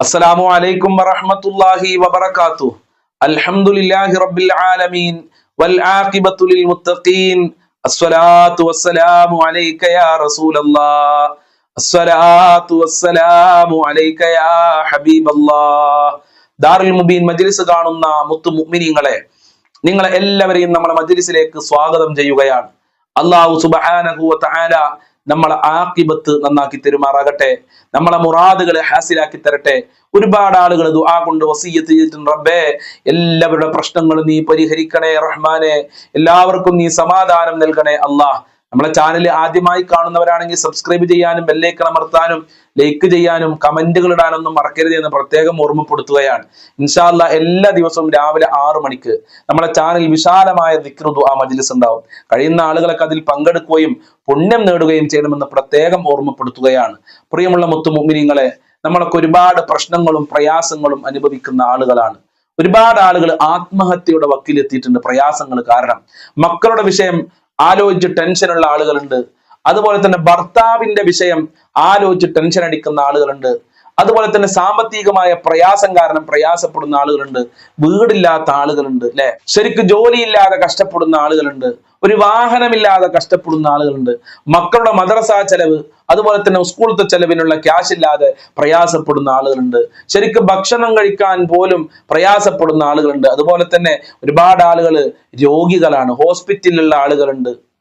അസ്സലാമു അലൈക്കും വറഹ്മത്തുള്ളാഹി വബറകാതുഹു. അൽഹംദുലില്ലാഹി റബ്ബിൽ ആലമീൻ. വൽ ആഖിബത്തു ലിൽ മുത്തഖീൻ. അസ്സലാത്തു വസ്സലാമു അലൈക യാ റസൂലല്ലാഹ്. അസ്സലാത്തു വസ്സലാമു അലൈക യാ ഹബീബല്ലാഹ്. ദാറുൽ മുബീൻ മജ്ലിസ് കാണുന്ന മുത്തു മുഅ്മിനീങ്ങളെ നിങ്ങളെ എല്ലാവരെയും നമ്മുടെ മജ്ലിസിലേക്ക് സ്വാഗതം ചെയ്യുകയാണ്. അള്ളാഹു സുബ്ഹാനഹു വ നമ്മളെ ആക്കിബത്ത് നന്നാക്കി തെരുമാറാകട്ടെ. നമ്മളെ മുറാദുകളെ ഹാസിലാക്കി തരട്ടെ. ഒരുപാട് ആളുകൾ ദുആ കൊണ്ട് വസീയത്ത് ചെയ്തിട്ടുണ്ട്. റബ്ബേ എല്ലാവരുടെ പ്രശ്നങ്ങളും നീ പരിഹരിക്കണേ റഹ്മാനെ. എല്ലാവർക്കും നീ സമാധാനം നൽകണേ അള്ളാഹ് നമ്മളെ ചാനൽ ആദ്യമായി കാണുന്നവരാണെങ്കിൽ സബ്സ്ക്രൈബ് ചെയ്യാനും ബെല്ലൈക്കൺ അമർത്താനും ലൈക്ക് ചെയ്യാനും കമന്റുകൾ ഇടാനൊന്നും മറക്കരുത് എന്ന് പ്രത്യേകം ഓർമ്മപ്പെടുത്തുകയാണ്. ഇൻഷാല്ല എല്ലാ ദിവസവും രാവിലെ ആറു മണിക്ക് നമ്മളെ ചാനൽ വിശാലമായ വിക്രുതു ആ മജ്ലിസ് ഉണ്ടാവും. കഴിയുന്ന ആളുകളൊക്കെ അതിൽ പങ്കെടുക്കുകയും പുണ്യം നേടുകയും ചെയ്യണമെന്ന് പ്രത്യേകം ഓർമ്മപ്പെടുത്തുകയാണ്. പ്രിയമുള്ള മുത്തു മുമ്മിനിങ്ങളെ നമ്മളൊക്കെ ഒരുപാട് പ്രശ്നങ്ങളും പ്രയാസങ്ങളും അനുഭവിക്കുന്ന ആളുകളാണ്. ഒരുപാട് ആളുകൾ ആത്മഹത്യയുടെ വക്കിലെത്തിയിട്ടുണ്ട് പ്രയാസങ്ങൾ കാരണം. മക്കളുടെ വിഷയം ആലോചിച്ച് ടെൻഷനുള്ള ആളുകളുണ്ട്. അതുപോലെ തന്നെ ഭർത്താവിന്റെ വിഷയം ആലോചിച്ച് ടെൻഷൻ അടിക്കുന്ന ആളുകളുണ്ട്. അതുപോലെ തന്നെ സാമ്പത്തികമായ പ്രയാസം കാരണം പ്രയാസപ്പെടുന്ന ആളുകളുണ്ട്. വീടില്ലാത്ത ആളുകളുണ്ട് അല്ലെ? ശരിക്കും ജോലിയില്ലാതെ കഷ്ടപ്പെടുന്ന ആളുകളുണ്ട്. ഒരു വാഹനമില്ലാതെ കഷ്ടപ്പെടുന്ന ആളുകളുണ്ട്. മക്കളുടെ മദ്രസ ചെലവ് അതുപോലെ തന്നെ സ്കൂളത്തെ ചെലവിനുള്ള ക്യാഷ് ഇല്ലാതെ പ്രയാസപ്പെടുന്ന ആളുകളുണ്ട്. ശരിക്കും ഭക്ഷണം കഴിക്കാൻ പോലും പ്രയാസപ്പെടുന്ന ആളുകളുണ്ട്. അതുപോലെ തന്നെ ഒരുപാട് ആളുകൾ രോഗികളാണ്. ഹോസ്പിറ്റലിലുള്ള ആളുകളുണ്ട്.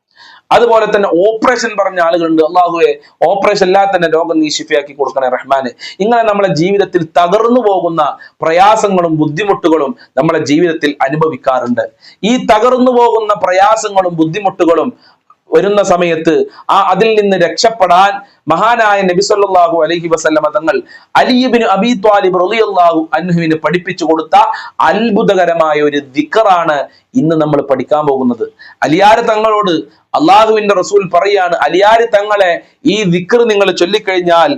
അതുപോലെ തന്നെ ഓപ്പറേഷൻ പറഞ്ഞ ആളുകളുണ്ട്. അള്ളാഹുവെ ഓപ്പറേഷൻ അല്ലാതെ തന്നെ രോഗം നീ കൊടുക്കണേ റഹ്മാന്. ഇങ്ങനെ നമ്മളെ ജീവിതത്തിൽ തകർന്നു പോകുന്ന പ്രയാസങ്ങളും ബുദ്ധിമുട്ടുകളും നമ്മളെ ജീവിതത്തിൽ അനുഭവിക്കാറുണ്ട്. ഈ തകർന്നു പോകുന്ന പ്രയാസങ്ങളും ബുദ്ധിമുട്ടുകളും വരുന്ന സമയത്ത് ആ അതിൽ നിന്ന് രക്ഷപ്പെടാൻ മഹാനായ നബി സല്ലല്ലാഹു അലൈഹി വസല്ലമ തങ്ങൾ അലിബിന് അബി ത്വാലിബ് റളിയല്ലാഹു അൻഹുവിന് പഠിപ്പിച്ചു കൊടുത്ത അത്ഭുതകരമായ ഒരു ദിക്കറാണ് ഇന്ന് നമ്മൾ പഠിക്കാൻ പോകുന്നത്. അലിയാര് തങ്ങളോട് അള്ളാഹുവിന്റെ റസൂൽ പറയാണ് അലിയാരി തങ്ങളെ ഈ ദിക്കർ നിങ്ങൾ ചൊല്ലിക്കഴിഞ്ഞാൽ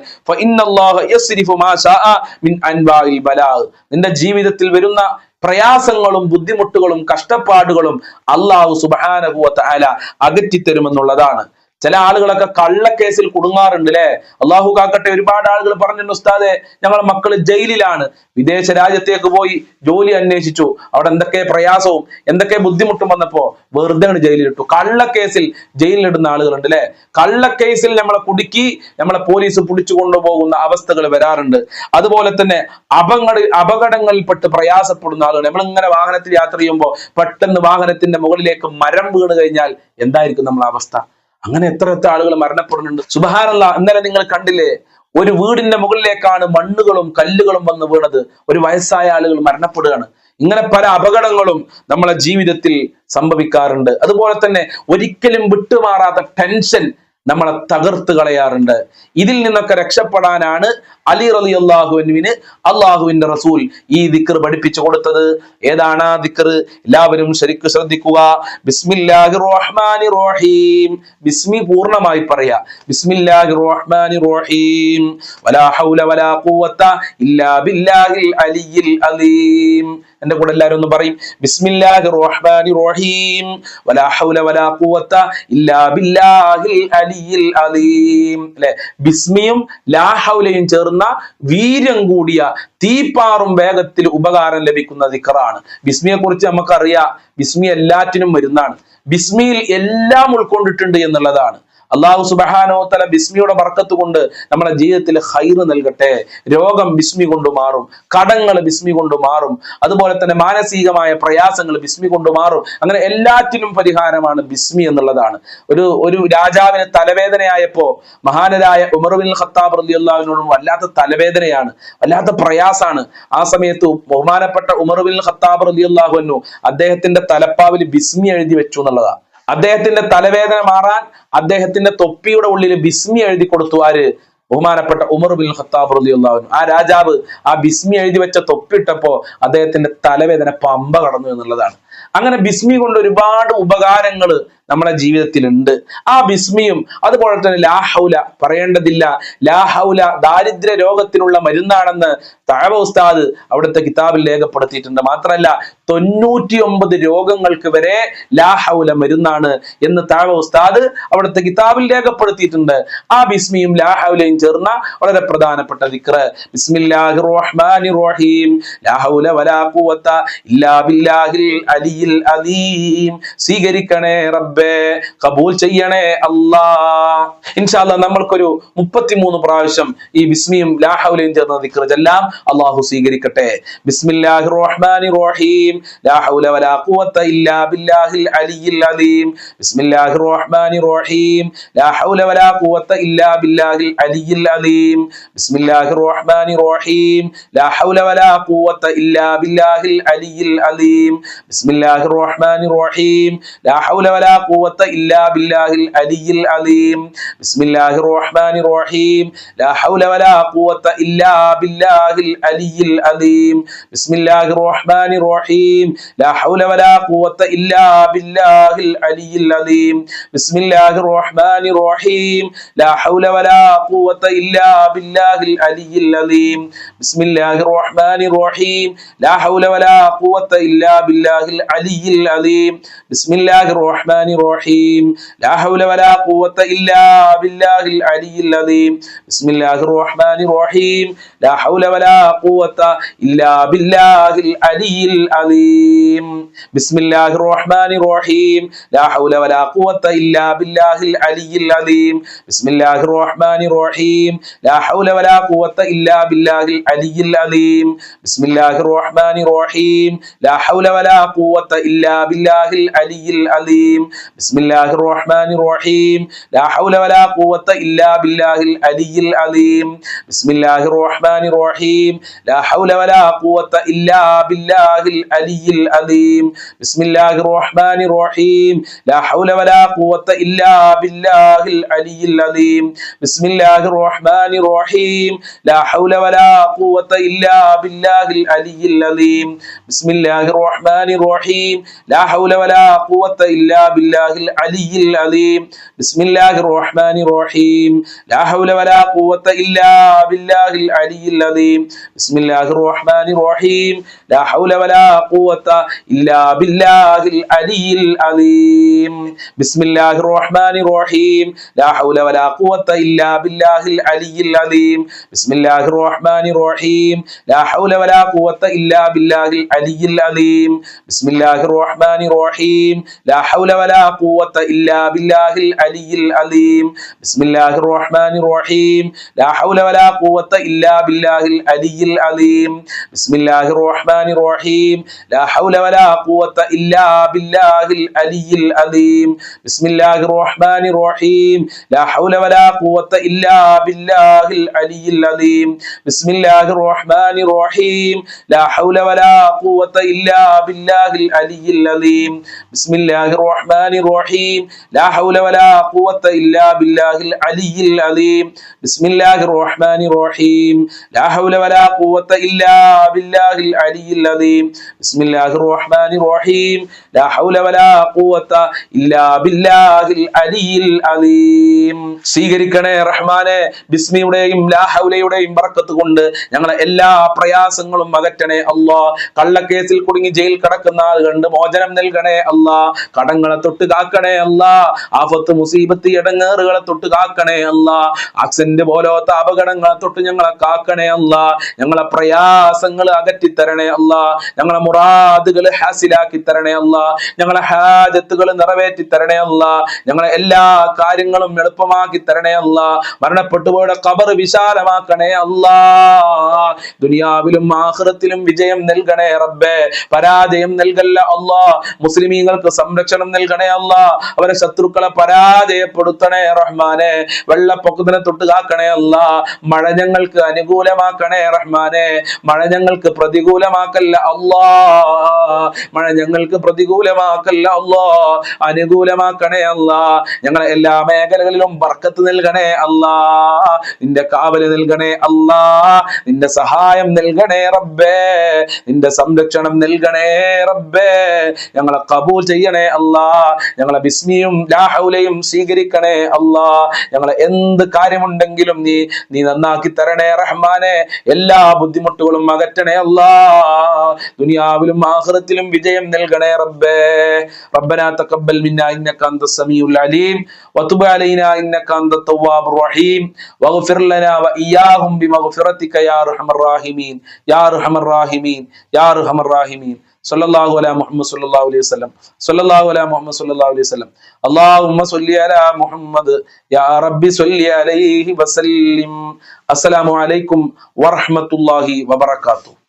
നിന്റെ ജീവിതത്തിൽ വരുന്ന പ്രയാസങ്ങളും ബുദ്ധിമുട്ടുകളും കഷ്ടപ്പാടുകളും അള്ളാഹു സുബാനഹു തആല അകറ്റിത്തരുമെന്നുള്ളതാണ്. ചില ആളുകളൊക്കെ കള്ളക്കേസിൽ കുടുങ്ങാറുണ്ട് അല്ലെ അള്ളാഹു കാക്കട്ടെ ഒരുപാട് ആളുകൾ പറഞ്ഞിട്ടുണ്ട് ഉസ്താദെ ഞങ്ങളെ മക്കൾ ജയിലിലാണ്. വിദേശ രാജ്യത്തേക്ക് പോയി ജോലി അന്വേഷിച്ചു. അവിടെ എന്തൊക്കെ പ്രയാസവും എന്തൊക്കെ ബുദ്ധിമുട്ടും വന്നപ്പോ വെറുതെ ജയിലിലിട്ടു. കള്ളക്കേസിൽ ജയിലിലിടുന്ന ആളുകളുണ്ട് അല്ലെ കള്ളക്കേസിൽ നമ്മളെ കുടുക്കി നമ്മളെ പോലീസ് പിടിച്ചു കൊണ്ടുപോകുന്ന അവസ്ഥകൾ വരാറുണ്ട്. അതുപോലെ തന്നെ അപകട അപകടങ്ങളിൽപ്പെട്ട് പ്രയാസപ്പെടുന്ന ആളുകൾ നമ്മൾ ഇങ്ങനെ വാഹനത്തിൽ യാത്ര ചെയ്യുമ്പോൾ പെട്ടെന്ന് വാഹനത്തിന്റെ മുകളിലേക്ക് മരം വീണ് കഴിഞ്ഞാൽ എന്തായിരിക്കും നമ്മളെ അവസ്ഥ? അങ്ങനെ എത്ര എത്ര ആളുകൾ മരണപ്പെടുന്നുണ്ട്. സുബഹാനല്ല ഇന്നലെ നിങ്ങൾ കണ്ടില്ലേ? ഒരു വീടിന്റെ മുകളിലേക്കാണ് മണ്ണുകളും കല്ലുകളും വന്ന് വീണത്. ഒരു വയസ്സായ ആളുകൾ മരണപ്പെടുകയാണ്. ഇങ്ങനെ പല അപകടങ്ങളും നമ്മളെ ജീവിതത്തിൽ സംഭവിക്കാറുണ്ട്. അതുപോലെ തന്നെ ഒരിക്കലും വിട്ടുമാറാത്ത ടെൻഷൻ നമ്മളെ തകർത്ത് കളയാറുണ്ട്. ഇതിൽ നിന്നൊക്കെ രക്ഷപ്പെടാനാണ് അലി റലി അള്ളാഹുവിന് അള്ളാഹുവിന്റെ റസൂൽ ഈ ദിക്കർ പഠിപ്പിച്ചു കൊടുത്തത്. ഏതാണ് ആ ദിക്കർ എല്ലാവരും ശരിക്കും ശ്രദ്ധിക്കുക. ബിസ്മില്ലാഹി റഹ്മാനി റഹീം ബിസ്മി പൂർണമായി പറയാ. ബിസ്മില്ലാഹി റഹ്മാനി റഹീം വലാ ഹൗല വലാ ഖുവത ഇല്ലാ ബില്ലാഹിൽ അലിയിൽ അലീം. എന്റെ കൂടെ എല്ലാവരും ഒന്ന് പറയും ബിസ്മില്ലാഹി റഹ്മാനി റഹീം വലാ ഹൗല വലാ ഖുവത്ത ഇല്ലാ ബില്ലാഹിൽ അലിയിൽ അലീം. അല്ലെ? ബിസ്മിയും ലാ ഹൗലയും ചേർന്ന വീര്യം കൂടിയ തീപ്പാറും വേഗത്തിൽ ഉപകാരം ലഭിക്കുന്ന ദിക്കറാണ് ബിസ്മിയെ കുറിച്ച് നമുക്കറിയാം ബിസ്മി എല്ലാറ്റിനും വരുന്നതാണ് ബിസ്മിയിൽ എല്ലാം ഉൾക്കൊണ്ടിട്ടുണ്ട് എന്നുള്ളതാണ്. അള്ളാഹു സുബഹാനോ തല ബിസ്മിയുടെ വർക്കത്ത് കൊണ്ട് നമ്മുടെ ജീവിതത്തിൽ ഹൈറ് നൽകട്ടെ. രോഗം ബിസ്മി കൊണ്ട് മാറും. കടങ്ങൾ ബിസ്മി കൊണ്ട് മാറും. അതുപോലെ തന്നെ മാനസികമായ പ്രയാസങ്ങൾ ബിസ്മി കൊണ്ട് മാറും. അങ്ങനെ എല്ലാറ്റിനും പരിഹാരമാണ് ബിസ്മി എന്നുള്ളതാണ്. ഒരു ഒരു രാജാവിന് തലവേദനയായപ്പോ മഹാനരായ ഉമർബിൻ ഖത്താബ് റലി അള്ളാഹുവിനോടും വല്ലാത്ത തലവേദനയാണ്. വല്ലാത്ത പ്രയാസാണ്. ആ സമയത്ത് ബഹുമാനപ്പെട്ട ഉമർബിൻ ഖത്താബ് റലി അള്ളാഹുവിനു അദ്ദേഹത്തിന്റെ തലപ്പാവിൽ ബിസ്മി എഴുതി വെച്ചു എന്നുള്ളതാണ്. അദ്ദേഹത്തിന്റെ തലവേദന മാറാൻ അദ്ദേഹത്തിന്റെ തൊപ്പിയുടെ ഉള്ളിൽ ബിസ്മി എഴുതി കൊടുത്തു ആര്? ബഹുമാനപ്പെട്ട ഉമർ ബിൻ ഖത്താബ് റളിയല്ലാഹു ആ രാജാവ് ആ ബിസ്മി എഴുതി വെച്ച തൊപ്പിട്ടപ്പോ അദ്ദേഹത്തിന്റെ തലവേദന പമ്പ കടന്നു എന്നുള്ളതാണ്. അങ്ങനെ ബിസ്മി കൊണ്ട് ഒരുപാട് ഉപകാരങ്ങൾ നമ്മളെ ജീവിതത്തിൽ ഉണ്ട് ആ ബിസ്മിയും അതുപോലെ തന്നെ ലാഹൗല പറയേണ്ടതില്ല. ലാഹൗല ദാരിദ്ര്യ രോഗത്തിനുള്ള മരുന്നാണെന്ന് താഴ ഉസ്താദ് അവിടുത്തെ കിതാബിൽ രേഖപ്പെടുത്തിയിട്ടുണ്ട്. മാത്രമല്ല തൊണ്ണൂറ്റി ഒമ്പത് രോഗങ്ങൾക്ക് വരെ ലാഹൗല മരുന്നാണ് എന്ന് താഴ ഉസ്താദ് അവിടുത്തെ കിതാബിൽ രേഖപ്പെടുത്തിയിട്ടുണ്ട്. ആ ബിസ്മിയും ലാഹൗലയും ചേർന്ന വളരെ പ്രധാനപ്പെട്ട ദിക്ര ബിസ്മില്ലാഹി റഹ്മാനി റഹീം ലാഹൗല വലാ ഇല്ലാ ബില്ലാഹിൽ അലീം. സ്വീകരിക്കണേ റബ്ബേ. കബൂൽ ചെയ്യണേ അല്ലാ. ഇൻഷാല്ല നമ്മൾക്കൊരു മുപ്പത്തിമൂന്ന് പ്രാവശ്യം ഈ ബിസ്മിയും ലാ ഹൗലയും ചേർന്ന ദിക്റജെല്ലാം അള്ളാഹു സ്വീകരിക്കട്ടെ. ബിസ്മില്ലാഹി റഹ്മാനി റഹീം ലാ ഹൗല വലാ ഖുവത ഇല്ലാ ബില്ലാഹിൽ അലിയിൽ അലീം. ബിസ്മില്ലാഹി റഹ്മാനി റഹീം ലാ ഹൗല വലാ ഖുവത ഇല്ലാ ബില്ലാഹിൽ അലിയിൽ അലീം. ബിസ്മില്ലാഹി റഹ്മാനി റഹീം ലാ ഹൗല വലാ ഖുവത ഇല്ലാ ബില്ലാഹിൽ അലിയിൽ അലീം. ബിസ്മില്ലാഹി റഹ്മാനി റഹീം ലാ ഹൗല വലാ ഖുവത ഇല്ലാ ബില്ലാഹിൽ അലിയിൽ അലീം ബിസ്മില്ലാഹിർ റഹ്മാനിർ റഹീം ലാ ഹൗല വലാ ഖുവത ഇല്ലാ ബില്ലാഹിൽ അലിയിൽ അലീം ബിസ്മില്ലാഹിർ റഹ്മാനിർ റഹീം ലാ ഹൗല വലാ ഖുവത ഇല്ലാ ബില്ലാഹിൽ അലിയിൽ അലീം ബിസ്മില്ലാഹിർ റഹ്മാനിർ റഹീം ലാ ഹൗല വലാ ഖുവത ഇല്ലാ ബില്ലാഹിൽ അലിയിൽ അലീം ബിസ്മില്ലാഹിർ റഹ്മാനിർ റഹീം ലാ ഹൗല വലാ ഖുവത ഇല്ലാ ബില്ലാഹിൽ അലിയിൽ അലീം ബിസ്മില്ലാഹിർ റഹ്മാനിർ റഹീം ലാ ഹൗല വലാ ഖുവത ഇല്ലാ ബില്ലാഹിൽ അലിയിൽ അലീം ബിസ്മില്ലാഹിർ റഹ്മാനിർ റഹീം ലാ ഹൗല വലാ ഖുവത ഇല്ലാ ബില്ലാഹിൽ അലിയിൽ അലീം ബിസ്മില്ലാഹിർ റഹ്മാനിർ റഹീം ലാ ഹൗല വലാ ഖുവത ഇല്ലാ ബില്ലാഹിൽ അലിയിൽ അലീം ബിസ്മില്ലാഹിർ റഹ്മാനിർ റഹീം ലാ ഹൗല വലാ ഖുവത ഇല്ലാ ബില്ലാഹിൽ അലിയിൽ അലീം. ബിസ്മില്ലാഹിർ റഹ്മാനിർ റഹീം ലാ ഹൗല വലാ ഖുവത ഇല്ലാ ബില്ലാഹിൽ അലിയിൽ അലീം. ബിസ്മില്ലാഹിർ റഹ്മാനിർ റഹീം ലാ ഹൗല വലാ ഖുവത ഇല്ലാ ബില്ലാഹിൽ അലിയിൽ അലീം. ബിസ്മില്ലാഹിർ റഹ്മാനിർ റഹീം ലാ ഹൗല വലാ ഖുവത ഇല്ലാ ബില്ലാഹിൽ അലിയിൽ അലീം. ബിസ്മില്ലാഹിർ റഹ്മാനിർ റഹീം ലാ ഹൗല വലാ ഖുവത ഇല്ലാ ബില്ലാഹിൽ അലിയിൽ അലീം ബിസ്മില്ലാഹിർ റഹ്മാനിർ റഹീം ലാ ഹൗല വലാ ഖുവത ഇല്ലാ ബില്ലാഹിൽ അലിയിൽ അലീം ബിസ്മില്ലാഹിർ റഹ്മാനിർ റഹീം ലാ ഹൗല വലാ ഖുവത ഇല്ലാ ബില്ലാഹിൽ അലിയിൽ അലീം ബിസ്മില്ലാഹിർ റഹ്മാനിർ റഹീം ലാ ഹൗല വലാ ഖുവത ഇല്ലാ ബില്ലാഹിൽ അലിയിൽ അലീം ബിസ്മില്ലാഹിർ റഹ്മാനിർ റഹീം ലാ ഹൗല വലാ ഖുവത ഇല്ലാ ബില്ലാഹിൽ അലിയിൽ അലീം ബിസ്മില്ലാഹിർ റഹ്മാനിർ റഹീം ലാ ഹൗല വലാ ഖുവത ഇല്ലാ ബില്ലാഹിൽ അലിയിൽ അലീം ബിസ്മില്ലാഹിർ റഹ്മാനിർ റഹീം ലാ ഹൗല വലാ ഖുവത ഇല്ലാ ബില്ലാഹിൽ അലിയിൽ അലീം ബിസ്മില്ലാഹിർ റഹ്മാനിർ റഹീം ലാ ഹൗല വലാ ഖുവത ഇല്ലാ ബില്ലാഹിൽ അലിയിൽ അലീം ബിസ്മില്ലാഹിർ റഹ്മാനിർ റഹീം ലാ ഹൗല വലാ ഖുവത ഇല്ലാ ബില്ലാഹിൽ അലിയിൽ അലീം ബിസ്മില്ലാഹിർ റഹ്മാനിർ റഹീം ലാ ഹൗല വലാ ഖുവത ഇല്ലാ ബില്ലാഹിൽ അലിയിൽ അലീം ബിസ്മില്ലാഹിർ റഹ്മാനിർ റഹീം ലാ ഹൗല വലാ ഖുവത ഇല്ലാ ബില്ലാഹിൽ അലിയിൽ അലീം ബിസ്മില്ലാഹിർ റഹ്മാനിർ റഹീം ലാ ഹൗല വലാ ഖുവത ഇല്ലാ ബില്ലാഹിൽ അലിയിൽ അലീം ബിസ്മില്ലാഹിർ റഹ്മാനിർ റഹീം. ലാ ഹൗല വലാ ഖുവത ഇല്ലാ ബില്ലാഹിൽ അലിയിൽ അലീം. ബിസ്മില്ലാഹിർ റഹ്മാനിർ റഹീം. ലാ ഹൗല വലാ ഖുവത ഇല്ലാ ബില്ലാഹിൽ അലിയിൽ അലീം. ബിസ്മില്ലാഹിർ റഹ്മാനിർ റഹീം. ലാ ഹൗല വലാ ഖുവത ഇല്ലാ ബില്ലാഹിൽ അലിയിൽ അലീം. സ്വീകരിക്കണേ റഹ്മാനെ ബിസ്മിയുടെയും ലാഹൗലയുടെയും ബറക്കത്ത് കൊണ്ട് ഞങ്ങളെ എല്ലാ പ്രയാസങ്ങളും അകറ്റണേ അള്ളാ കള്ളക്കേസിൽ കുടുങ്ങി ജയിൽ കടക്കുന്ന ആൾ കണ്ട് മോചനം നൽകണേ അള്ളാ കടങ്ങളെ തൊട്ട് കാക്കണേ അല്ല. ആഫത്ത് മുസീബത്ത് ഇടങ്ങേറുകളെ തൊട്ട് കാക്കണേ അല്ല. ആക്സിഡന്റ് പോലത്തെ അപകടങ്ങളെ തൊട്ട് ഞങ്ങളെ കാക്കണേ അല്ല. ഞങ്ങളെ പ്രയാസങ്ങൾ അകറ്റി തരണേ അല്ല. ഞങ്ങളെ മുറാദുകൾ ഹാസിലാക്കി തരണേ അല്ല. ഞങ്ങളെ ഹാജത്തുകൾ നിറവേറ്റി തരണേ അല്ല. ഞങ്ങളെ എല്ലാ കാര്യങ്ങളും എളുപ്പമാക്കി തരണേ അല്ല. മരണപ്പെട്ടു പോയ കബർ വിശാലമാക്കണേ അല്ല. ദുനിയാവിലും ആഹൃത്തിലും വിജയം നൽകണേ റബ്ബേ. പരാജയം നൽകല്ല അല്ല. മുസ്ലിമീങ്ങൾക്ക് സംരക്ഷണം നൽകണേ അല്ലാ അവരെ ശത്രുക്കളെ പരാജയപ്പെടുത്തണേ റഹ്മാനെ. വെള്ളപ്പൊക്കത്തിനെ തൊട്ട് കാക്കണേ അല്ല മഴ ഞങ്ങൾക്ക് അനുകൂലമാക്കണേ റഹ്മാനെ. മഴ ഞങ്ങൾക്ക് പ്രതികൂലമാക്കല്ല അല്ലാ. മഴ ഞങ്ങൾക്ക് പ്രതികൂലമാക്കല്ല അല്ലാ അനുകൂലമാക്കണേ അല്ല. ഞങ്ങളെ എല്ലാ മേഖലകളിലും ബർക്കത്ത് നൽകണേ അല്ലാ. നിന്റെ കാവൽ നൽകണേ അല്ലാ. നിന്റെ സഹായം നൽകണേ റബ്ബേ. നിന്റെ സംരക്ഷണം നൽകണേ റബ്ബേ. ഞങ്ങളെ കബൂൽ ചെയ്യണേ അല്ലാ. ഞങ്ങളെ ബിസ്മിയും ലാഹൗലയും സ്വീകരിക്കണേ അല്ലാ. ഞങ്ങളെ എന്ത് കാര്യമുണ്ടെങ്കിലും നീ നീ നന്നാക്കി തരണേ റഹ്മാനെ. എല്ലാ ബുദ്ധിമുട്ടുകളും അകറ്റണേ അല്ലാ. ദുനിയാവിലും ജീവിതത്തിലും വിജയം നൽകണേ റബ്ബേ. റബ്ബന തഖബ്ബൽ മിന്നാ ഇന്നക അന്ത സമീഉൽ അലീം. വതുബ് അലൈനാ ഇന്നക അന്ത തവ്വാബുർ റഹീം. വഗ്ഫിർ ലനാ വഇയ്യാഹും ബിമഗ്ഫിറതിക യാ അർഹമർ റാഹിമീൻ. യാ അർഹമർ റാഹിമീൻ യാ അർഹമർ റാഹിമീൻ. സല്ലല്ലാഹു അലാ മുഹമ്മദ് സല്ലല്ലാഹു അലൈഹി വസല്ലം. സല്ലല്ലാഹു അലാ മുഹമ്മദ് സല്ലല്ലാഹു അലൈഹി വസല്ലം. അല്ലാഹുമ്മ സ്വല്ലി അലാ മുഹമ്മദ്. യാ റബ്ബി സ്വല്ലി അലൈഹി വസല്ലിം. അസ്സലാമു അലൈക്കും വറഹ്മത്തുള്ളാഹി വബറകാതുഹു.